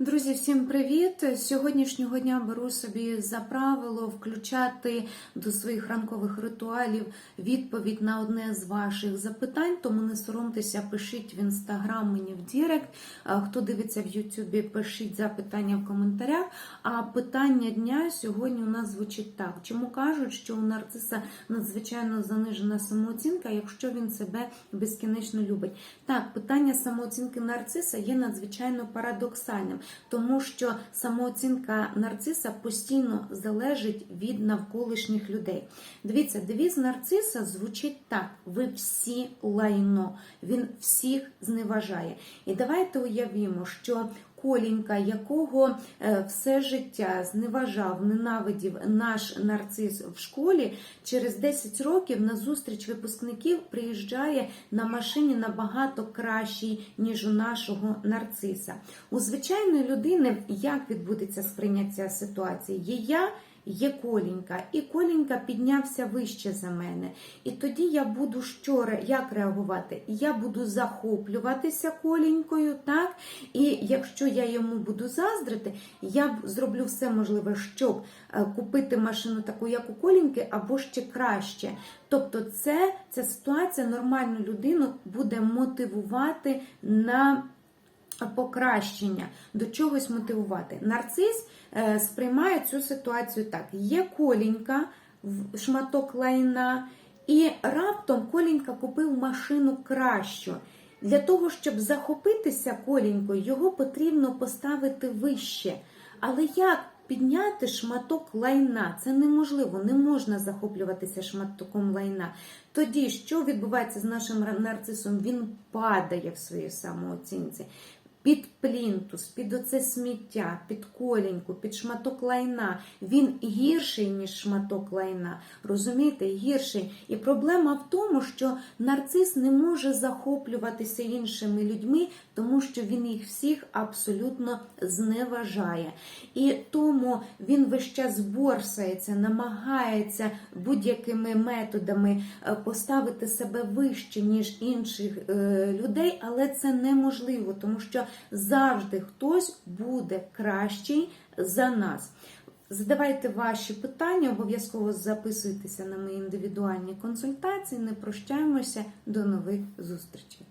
Друзі, всім привіт! З Сьогоднішнього дня беру собі за правило включати до своїх ранкових ритуалів відповідь на одне з ваших запитань. Тому не соромтеся, пишіть в інстаграм мені в Дірект. Хто дивиться в Ютубі, пишіть запитання в коментарях. А питання дня сьогодні у нас звучить так: чому кажуть, що у нарциса надзвичайно занижена самооцінка, якщо він себе безкінечно любить? Так, питання самооцінки нарциса є надзвичайно парадоксальним тому що самооцінка нарциса постійно залежить від навколишніх людей. Дивіться, девіз нарциса звучить так: ви всі лайно, він всіх зневажає. І давайте уявімо, що Колінька, якого е, все життя зневажав, ненавидів наш нарцис в школі, через 10 років на зустріч випускників приїжджає на машині набагато кращий, ніж у нашого нарциса. У звичайної людини як відбудеться сприйняття ситуації? Є я. Є колінька, і колінька піднявся вище за мене. І тоді я буду що, як реагувати? Я буду захоплюватися колінькою, так? І якщо я йому буду заздрити, я зроблю все можливе, щоб е, купити машину таку, як у коліньки, або ще краще. Тобто, це ця ситуація нормальну людину буде мотивувати на покращення, до чогось мотивувати. Нарцис е, сприймає цю ситуацію так: є колінька, шматок лайна, і раптом колінька купив машину кращу. Для того, щоб захопитися колінькою, його потрібно поставити вище. Але як підняти шматок лайна? Це неможливо, не можна захоплюватися шматоком лайна. Тоді, що відбувається з нашим нарцисом? Він падає в своїй самооцінці під плінтус, під оце сміття, під коліньку, під шматок лайна. Він гірший, ніж шматок лайна. Розумієте, гірший. І проблема в тому, що нарцис не може захоплюватися іншими людьми, тому що він їх всіх абсолютно зневажає. І тому він весь час борсається, намагається будь-якими методами е, поставити себе вище, ніж інших е, людей, але це неможливо, тому що завжди хтось буде кращий за нас. Задавайте ваші питання, обов'язково записуйтеся на мої індивідуальні консультації. Не прощаємося, до нових зустрічей.